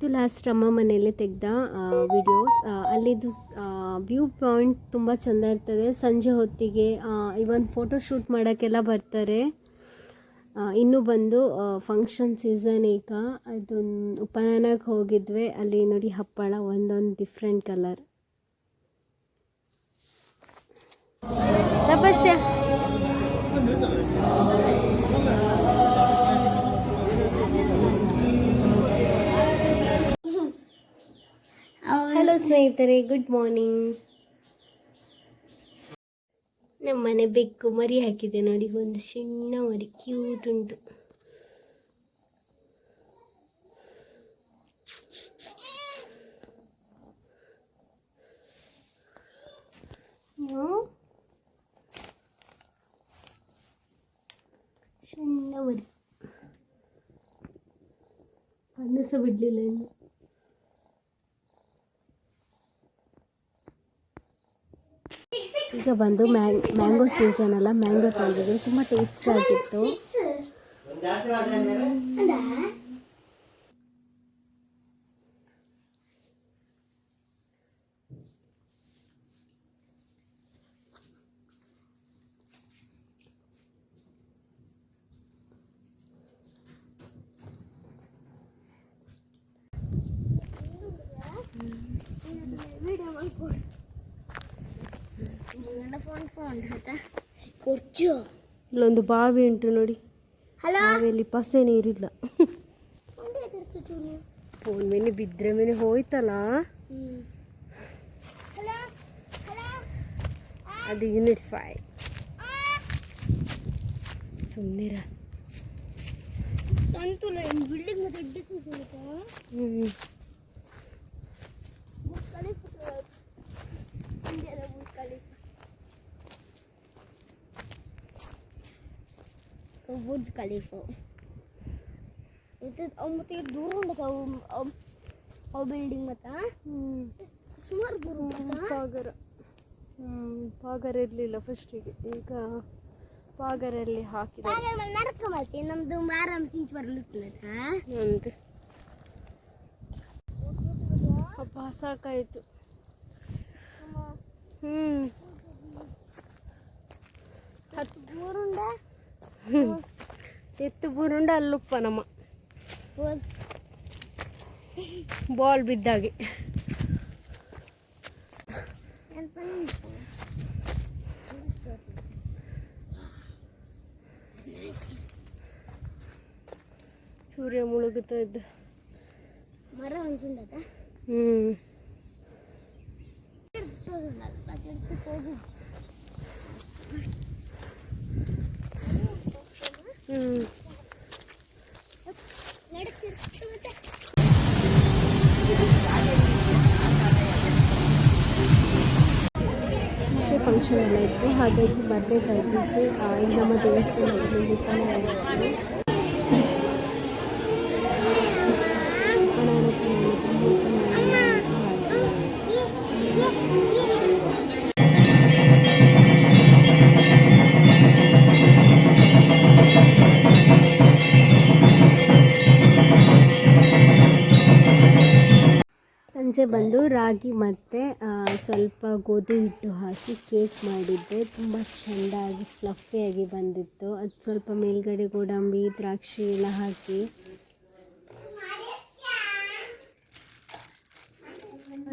ಇದು ಲಾಸ್ಟ್ ಅಮ್ಮ ಮನೆಯಲ್ಲೇ ತೆಗೆದ ವಿಡಿಯೋಸ್ ಅಲ್ಲಿದು ವ್ಯೂ ಪಾಯಿಂಟ್ ತುಂಬ ಚೆಂದ ಇರ್ತದೆ. ಸಂಜೆ ಹೊತ್ತಿಗೆ ಇವನ್ ಫೋಟೋ ಶೂಟ್ ಮಾಡೋಕ್ಕೆಲ್ಲ ಬರ್ತಾರೆ. ಇನ್ನೂ ಬಂದು ಫಂಕ್ಷನ್ ಸೀಸನ್ ಈಗ. ಅದೊಂದು ಉಪನಯನಕ್ಕೆ ಹೋಗಿದ್ವಿ. ಅಲ್ಲಿ ನೋಡಿ ಹಪ್ಪಳ, ಒಂದೊಂದು ಡಿಫ್ರೆಂಟ್ ಕಲರ್ ತಪಸ್ಯ. ಹಲೋ ಸ್ನೇಹಿತರೆ ಗುಡ್ ಮಾರ್ನಿಂಗ್ ನಮ್ಮ ಮನೆ ಬೆಕ್ಕು ಮರಿ ಹಾಕಿದೆ ನೋಡಿ ಒಂದು ಸಣ್ಣ ಮರಿ ಕ್ಯೂಟ್ ಉಂಟು ಹ್ಮ್. ಸಣ್ಣ ಮರಿ ಕಣ್ಣು ಸಹ ಬಿಡಲಿಲ್ಲ ಇನ್ನು ಈಗ ಬಂದು ಮ್ಯಾಂಗ್ ಮ್ಯಾಂಗೋ ಸೀಸನ್ ಅಲ್ಲ ಮ್ಯಾಂಗೋ ತಂದಿದ್ರು ತುಂಬ ಟೇಸ್ಟ್ ಆಗಿತ್ತು. ಆಯ್ತಾ ಕೊಡ್ಚು ಇಲ್ಲೊಂದು ಬಾವಿ ಉಂಟು ನೋಡಿ ಹಲೋ ಬಾವಿಯಲ್ಲಿ ಪಸೆ ನೀರಿಲ್ಲ ಫೋನ್ ಮೇಲೆ ಬಿದ್ದರೆ ಮೇಲೆ ಹೋಯ್ತಲ್ಲ ಹಲೋ ಹಲೋ ಅದು ಯೂನಿಟ್ ಫೈ ಸುಮ್ಮನಿರ ಸಂತುಲ ಬಿಲ್ಡಿಂಗ್ ಮತ್ತೆ ಇಡ್ಡಿತ್ತು ಸುಳ್ತಾ ಹ್ಞೂ ಬುರ್ಜ್ ಖಲೀಫ ಇದು ಅವು ಮತ್ತೆ ದೂರ ಉಂಟು ಅವು ಅವು ಬಿಲ್ಡಿಂಗ್ ಮತ್ತೆ ಸುಮಾರು ದೂರ ಪಾಗರ. ಪಾಗರ ಇರಲಿಲ್ಲ ಫಸ್ಟಿಗೆ ಈಗ ಪಾಗರಲ್ಲಿ ಹಾಕಿದ್ದಾರೆ. ನರಕ ಮತ್ತೆ ನಮ್ದು ಮಾರಮ್ಮ ಸಿಂಚ್ ಬರ್ಲಿತ್ತಲ್ಲ ನಂದು ಅಪ್ಪ ಸಾಕಾಯಿತು. ಹ್ಞೂ ಎತ್ತು ಬುರುಂಡ ಅಲ್ಲುಪ್ಪ ನಮ್ಮ ಬಾಲ್ ಬಿದ್ದಾಗೆ ಸೂರ್ಯ ಮುಳುಗುತ್ತಾ ಇದ್ದ ಮರ ಹಂಚುಂಡದ ಹ್ಞೂ ಫಂಕ್ಷನ್ ಎಲ್ಲ ಇತ್ತು. ಹಾಗಾಗಿ ಬರಬೇಕಾಯ್ತು ಇಲ್ಲಿ ನಮ್ಮ ದೇವಸ್ಥಾನದಲ್ಲಿ ಸಂಜೆ ಬಂದು ರಾಗಿ ಮತ್ತು ಸ್ವಲ್ಪ ಗೋಧಿ ಹಿಟ್ಟು ಹಾಕಿ ಕೇಕ್ ಮಾಡಿದ್ದೆ. ತುಂಬ ಚೆಂದಾಗಿ ಫ್ಲಫಿಯಾಗಿ ಬಂದಿತ್ತು. ಅದು ಸ್ವಲ್ಪ ಮೇಲ್ಗಡೆ ಗೋಡಂಬಿ, ದ್ರಾಕ್ಷಿ ಎಲ್ಲ ಹಾಕಿ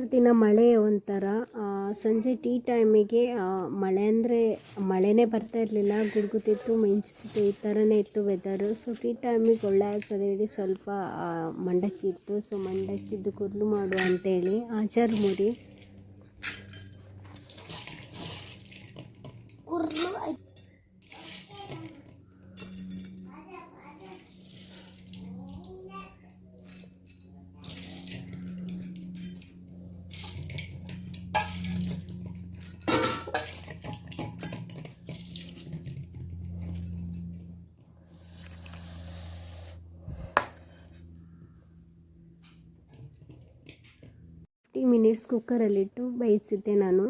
ದಿನ ಮಳೆ ಒಂಥರ ಸಂಜೆ ಟೀ ಟೈಮಿಗೆ ಮಳೆ ಅಂದರೆ ಮಳೆನೇ ಬರ್ತಾ ಇರಲಿಲ್ಲ ಗುಡುಗುತ್ತಿತ್ತು ಮಿಂಚುತ್ತಿತ್ತು ಈ ಥರನೇ ಇತ್ತು ವೆದರು ಸೊ ಟೀ ಟೈಮಿಗೆ ಒಳ್ಳೆ ಆಗ್ತದೆ ಹೇಳಿ ಸ್ವಲ್ಪ ಮಂಡಕ್ಕಿ ಇತ್ತು ಸೊ ಮಂಡಕ್ಕಿದ್ದು ಕುರ್ಲು ಮಾಡು ಅಂತೇಳಿ ಆಚಾರ ಮುರಿ ಕುರ್ಲು ಫಿಫ್ಟಿ ಮಿನಿಟ್ಸ್ ಕುಕ್ಕರಲ್ಲಿಟ್ಟು ಬೇಯಿಸಿದ್ದೆ ನಾನು.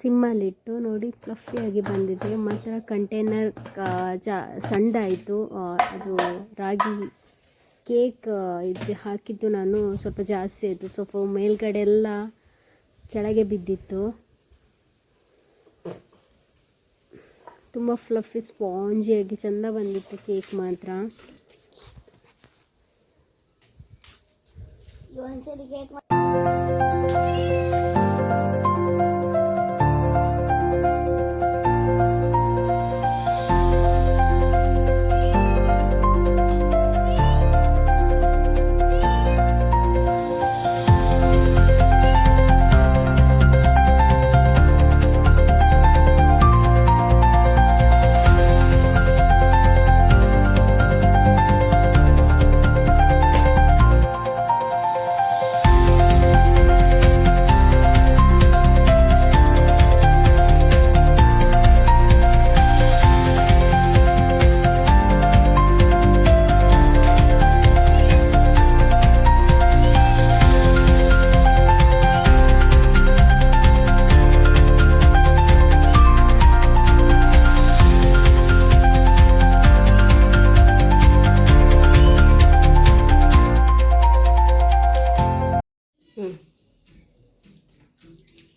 ಸಿಮ್ಮಲ್ಲಿಟ್ಟು ನೋಡಿ ಫ್ಲಫಿಯಾಗಿ ಬಂದಿದೆ. ಮಾತ್ರ ಕಂಟೈನರ್ ಜಾ ಸಣ್ಣದಾಯಿತು ಅದು ರಾಗಿ ಕೇಕ್ ಇದು ಹಾಕಿದ್ದು ನಾನು ಸ್ವಲ್ಪ ಜಾಸ್ತಿ ಆಯಿತು. ಸ್ವಲ್ಪ ಮೇಲ್ಗಡೆ ಎಲ್ಲ ಕೆಳಗೆ ಬಿದ್ದಿತ್ತು. ತುಂಬ ಫ್ಲಫಿ ಸ್ಪಾಂಜಿಯಾಗಿ ಚೆಂದ ಬಂದಿತ್ತು ಕೇಕ್ ಮಾತ್ರ. ಕೇಕ್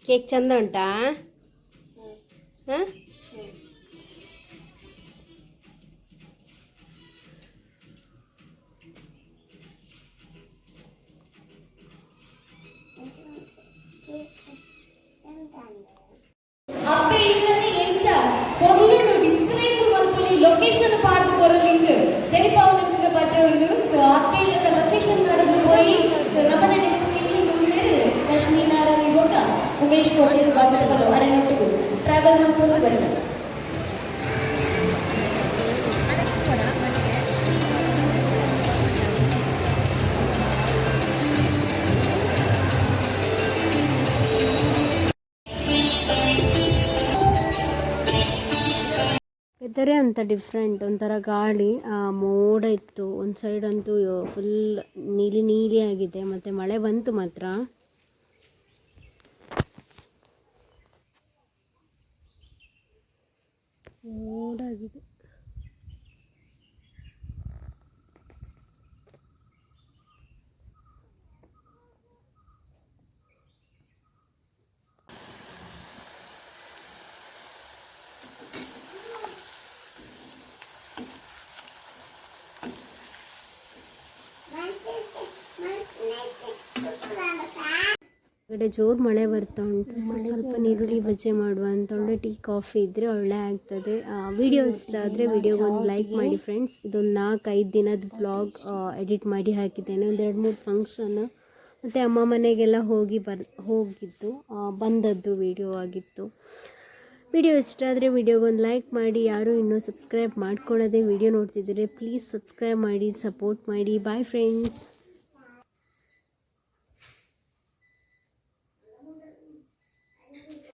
ಕೇಕ್ ಚಂದ ಉಂಟಾ? ಹಾಂ? ಟ್ರಾವೆಲ್ ಅಂತ ಅಂತ ಡಿಫ್ರೆಂಟ್ ಒಂಥರ ಗಾಳಿ ಆ, ಮೋಡ ಇತ್ತು. ಒಂದು ಸೈಡ್ ಅಂತೂ ಫುಲ್ ನೀಲಿ ನೀಲಿ ಆಗಿದೆ ಮತ್ತು ಮಳೆ ಬಂತು ಮಾತ್ರ. ಮೋಡ ಆಗಿದೆ ಕಡೆ ಜೋರು ಮಳೆ ಬರ್ತಾ ಉಂಟು. ಸೊ ಸ್ವಲ್ಪ ನೀರುಳ್ಳಿ ಬಜ್ಜೆ ಮಾಡುವ ಅಂತ ಒಳ್ಳೆ ಟೀ ಕಾಫಿ ಇದ್ದರೆ ಒಳ್ಳೆ ಆಗ್ತದೆ. ವಿಡಿಯೋ ಇಷ್ಟ ಆದರೆ ವಿಡಿಯೋಗೆ ಒಂದು ಲೈಕ್ ಮಾಡಿ ಫ್ರೆಂಡ್ಸ್ ಇದೊಂದು ನಾಲ್ಕೈದು ಐದು ದಿನದ ಬ್ಲಾಗ್ ಎಡಿಟ್ ಮಾಡಿ ಹಾಕಿದ್ದೇನೆ. ಒಂದು ಎರಡು ಮೂರು ಫಂಕ್ಷನ್ ಮತ್ತು ಅಮ್ಮ ಮನೆಗೆಲ್ಲ ಹೋಗಿ ಬರ್ ಹೋಗಿದ್ದು. ಬಂದದ್ದು ವಿಡಿಯೋ ಆಗಿತ್ತು. ವಿಡಿಯೋ ಇಷ್ಟ ಆದರೆ ವಿಡಿಯೋಗೆ ಒಂದು ಲೈಕ್ ಮಾಡಿ. ಯಾರು ಇನ್ನೂ ಸಬ್ಸ್ಕ್ರೈಬ್ ಮಾಡ್ಕೊಳ್ಳೋದೇ ವಿಡಿಯೋ ನೋಡ್ತಿದ್ದರೆ ಪ್ಲೀಸ್ ಸಬ್ಸ್ಕ್ರೈಬ್ ಮಾಡಿ ಸಪೋರ್ಟ್ ಮಾಡಿ. Bye friends